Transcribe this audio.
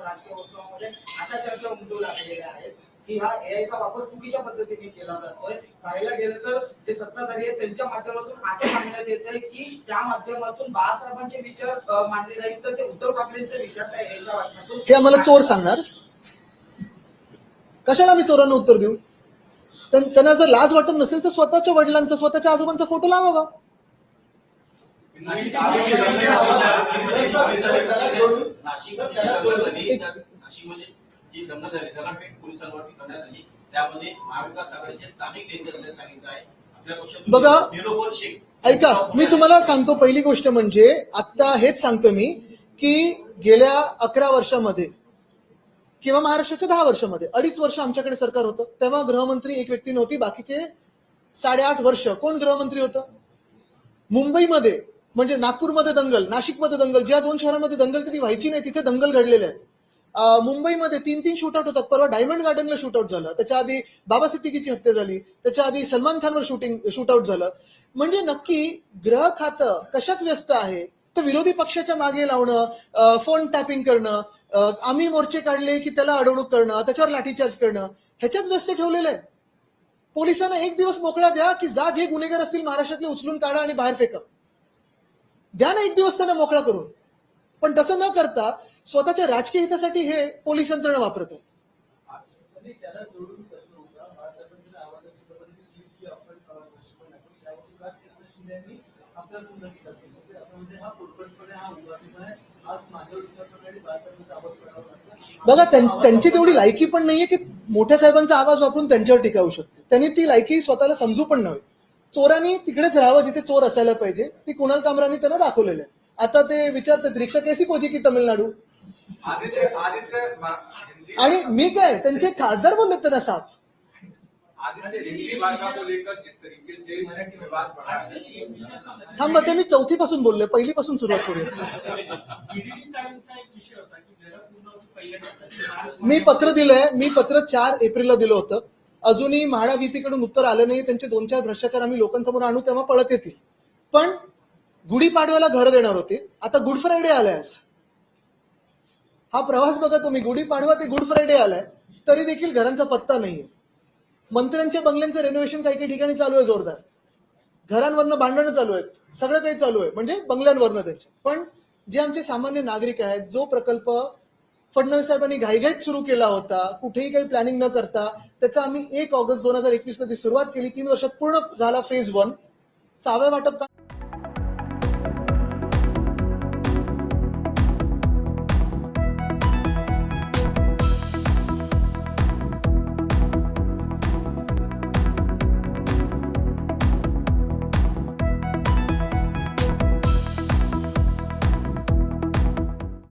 राजकीय वर्तुळामध्ये अशा चर्चा उमटू लागलेल्या आहेत की हा एआयचा वापर चुकीच्या पद्धतीने केला जातोय. पाहायला गेलं तर जे सत्ताधारी आहेत त्यांच्या माध्यमातून असं सांगण्यात येत आहे की त्या माध्यमातून बाळासाहेबांचे विचार मांडले नाहीत तर ते उद्धव ठाकरेंचे विचार त्या एआयच्या वाचनातून हे आम्हाला चोर सांगणार? कशाला आम्ही चोरांना उत्तर देऊ? त्यांना जर लाज वाटत नसेल तर स्वतःच्या वडिलांचा स्वतःच्या आजोबांचा फोटो लावावा. नाशिकमध्ये जी झाली पोलिसांवरती करण्यात आली त्यामध्ये महाविकास आघाडीचे स्थानिक सांगितलं आहे बघा, ऐका मी तुम्हाला सांगतो पहिली गोष्ट म्हणजे आता हेच सांगतो मी की गेल्या अकरा वर्षामध्ये किंवा महाराष्ट्राच्या दहा वर्षामध्ये अडीच वर्ष आमच्याकडे सरकार होतं तेव्हा गृहमंत्री एक व्यक्ती नव्हती बाकीचे साडेआठ वर्ष. कोण गृहमंत्री होतं? मुंबईमध्ये म्हणजे नागपूरमध्ये दंगल नाशिकमध्ये दंगल ज्या दोन शहरांमध्ये दंगल कधी व्हायची नाही तिथे दंगल घडलेले आहेत. मुंबईमध्ये तीन तीन शूटआउट होतात. परवा डायमंड गार्डनला शूटआउट झालं. त्याच्या आधी बाबा सिद्दीकीची हत्या झाली. त्याच्या आधी सलमान खानवर शूटिंग शूटआउट झालं. म्हणजे नक्की ग्रह खातं कशात व्यस्त आहे? तर विरोधी पक्षाच्या मागे लावणं फोन टॅपिंग करणं आम्ही मोर्चे काढले की त्याला अडवणूक करणं त्याच्यावर लाठीचार्ज करणं ह्याच्यात व्यस्त ठेवलेलं आहे पोलिसांना एक दिवस मोकळा द्या की जा जे गुन्हेगार असतील महाराष्ट्रातले उचलून काढा आणि बाहेर फेका द्या ना एक दिवस त्यांना मोकळा करून. पण तसं न करता स्वतःच्या राजकीय हितासाठी हे पोलीस यंत्रणा वापरत आहेत बघा त्यांची तेवढी लायकी पण नाहीये की मोठ्या साहेबांचा आवाज वापरून त्यांच्यावर टिकावू शकते. त्यांनी ती लायकी स्वतःला समजू पण नव्हती चोरांनी तिकडेच राहावं जिथे चोर असायला पाहिजे. ती कुणाल कामरानी त्यांना दाखवलेलं आहे. आता ते विचारतात रिक्षा कैसी पोहोची की तामिळनाडू? आणि मी काय त्यांचे खासदार बोललेत त्यांना साफ. है। थांबा ते मी चौथी पासून बोललोय पहिली पासून सुरुवात करूया. मी पत्र दिलंय मी पत्र चार एप्रिलला दिलं होतं. अजूनही म्हाडा उत्तर आलं नाही. त्यांचे दोन चार भ्रष्टाचार आम्ही लोकांसमोर आणू तेव्हा पळत येतील. पण गुढीपाडव्याला घर देणार होते. आता गुड फ्रायडे आलाय हा प्रवास बघा तुम्ही. गुढीपाडवा ते गुड फ्रायडे आलाय. तरी देखील घरांचा पत्ता नाहीये. मंत्र्यांच्या बंगल्यांचं रेनोव्हेशन काही काही ठिकाणी चालू आहे जोरदार. घरांवरनं भांडणं चालू आहेत. सगळं काही चालू आहे. म्हणजे बंगल्यांवरनं त्याचे. पण जे आमचे सामान्य नागरिक आहेत जो प्रकल्प फडणवीस साहेबांनी घाईघाईत सुरू केला होता कुठेही काही प्लॅनिंग न करता. त्याचा आम्ही एक ऑगस्ट दोन हजार एकवीसमध्ये सुरुवात केली तीन वर्षात पूर्ण झाला फेज वन चाव्या वाटप का-